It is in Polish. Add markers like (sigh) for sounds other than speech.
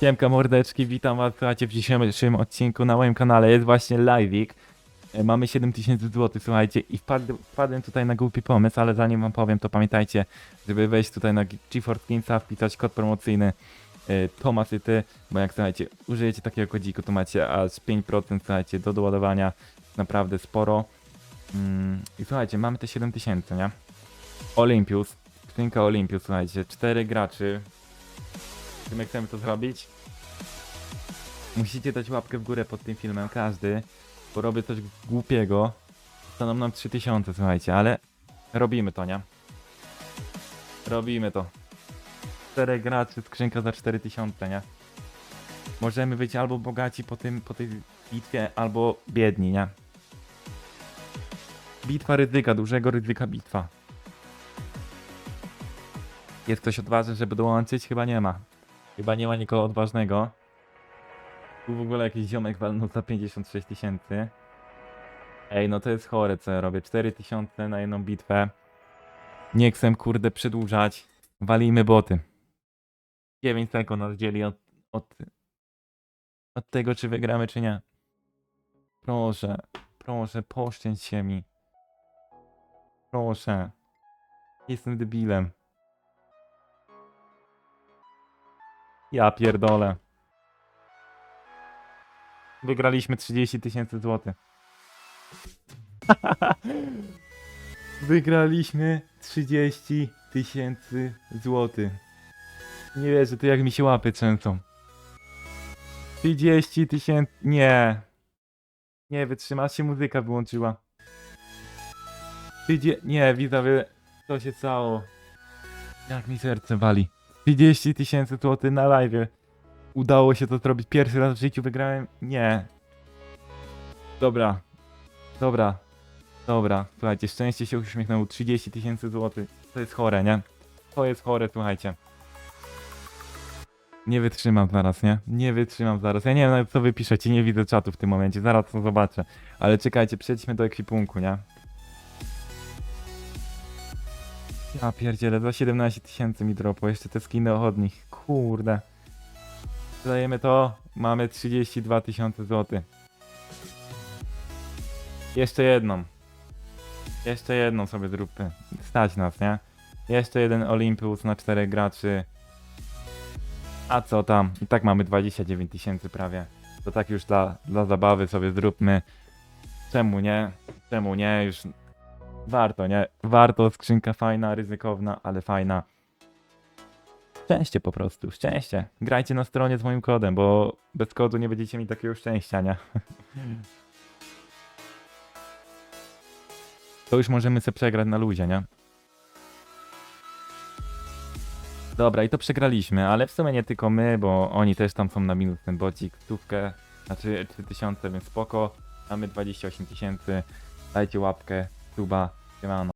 Siemka mordeczki, witam was, słuchajcie, w dzisiejszym odcinku na moim kanale jest właśnie live'ik. E, Mamy 7000 zł, słuchajcie, i wpadł, wpadłem tutaj na głupi pomysł, ale zanim wam powiem, to pamiętajcie, żeby wejść tutaj na GeForce Kinsa, wpisać kod promocyjny e, Tomasyty, bo jak, słuchajcie, użyjecie takiego kodziku, to macie aż 5%, słuchajcie, do doładowania, naprawdę sporo. Mm, I słuchajcie, mamy te 7000, nie? Olympius, skrzynka Olympius, słuchajcie, 4 graczy, my chcemy to zrobić? Musicie dać łapkę w górę pod tym filmem, każdy, bo robię coś głupiego. Staną nam 3000, słuchajcie, ale robimy to, nie? Robimy to. 4 graczy, skrzynka za 4000, nie? Możemy być albo bogaci po, tym, po tej bitwie, albo biedni, nie? Bitwa ryzyka, dużego ryzyka bitwa. Jest ktoś odważny, żeby dołączyć? Chyba nie ma. Chyba nie ma nikogo odważnego. Tu w ogóle jakiś ziomek walnął za 56 tysięcy. Ej, no to jest chore, co ja robię. 4000 na jedną bitwę. Nie chcę, kurde, przedłużać. Walimy boty. 9 sekund nas dzieli od, od, od tego, czy wygramy, czy nie. Proszę, proszę, poszczęść się mi. Proszę. Jestem debilem. Ja pierdolę. Wygraliśmy 30 tysięcy złotych. (laughs) Wygraliśmy 30 tysięcy złotych. Nie wierzę, to jak mi się łapy trzęsą. 30 tysięcy... Nie. Nie, wytrzyma, się muzyka wyłączyła. Tydzie... Nie, widzowie, co się stało? Jak mi serce wali. 30 tysięcy złotych na live. Udało się to zrobić pierwszy raz w życiu, wygrałem? Nie. Dobra. Dobra. Dobra. Słuchajcie, szczęście się uśmiechnęło. 30 tysięcy złotych. To jest chore, nie? To jest chore, słuchajcie. Nie wytrzymam zaraz, nie? Nie wytrzymam zaraz. Ja nie wiem nawet co wy piszecie, nie widzę czatu w tym momencie. Zaraz to zobaczę. Ale czekajcie, przejdźmy do ekwipunku, nie? Ja pierdzielę, za 17 tysięcy mi dropło, jeszcze te skiny ochotnik. Kurde. Dajemy to, mamy 32 tysiące złotych. Jeszcze jedną. Jeszcze jedną sobie zróbmy. Stać nas, nie? Jeszcze jeden Olympus na 4 graczy. A co tam? I tak mamy 29 tysięcy prawie. To tak już dla, dla zabawy sobie zróbmy. Czemu nie? Czemu nie? Już warto, nie? Warto, skrzynka fajna, ryzykowna, ale fajna. Szczęście po prostu, szczęście. Grajcie na stronie z moim kodem, bo bez kodu nie będziecie mieć takiego szczęścia, nie? (laughs) To już możemy sobie przegrać na luzie, nie? Dobra, i to przegraliśmy, ale w sumie nie tylko my, bo oni też tam są na minus ten bocik, stówkę, znaczy 3000, więc spoko. Mamy 28 tysięcy. Dajcie łapkę, suba, siemano.